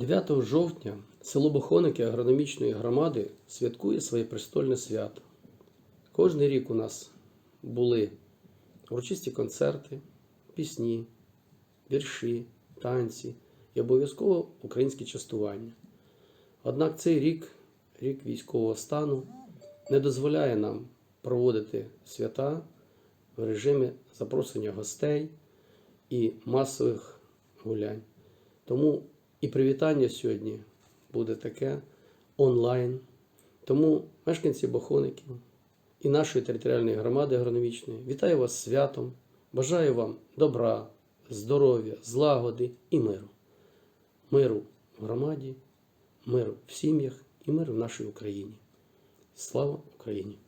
9 жовтня село Бохоники агрономічної громади святкує своє престольне свято. Кожний рік у нас були урочисті концерти, пісні, вірші, танці і обов'язково українські частування. Однак цей рік, рік військового стану, не дозволяє нам проводити свята в режимі запрошення гостей і масових гулянь. Тому і привітання сьогодні буде таке онлайн. Тому мешканці Бохоників і нашої територіальної громади агрономічної вітаю вас святом, бажаю вам добра, здоров'я, злагоди і миру. Миру в громаді, миру в сім'ях і миру в нашій Україні. Слава Україні!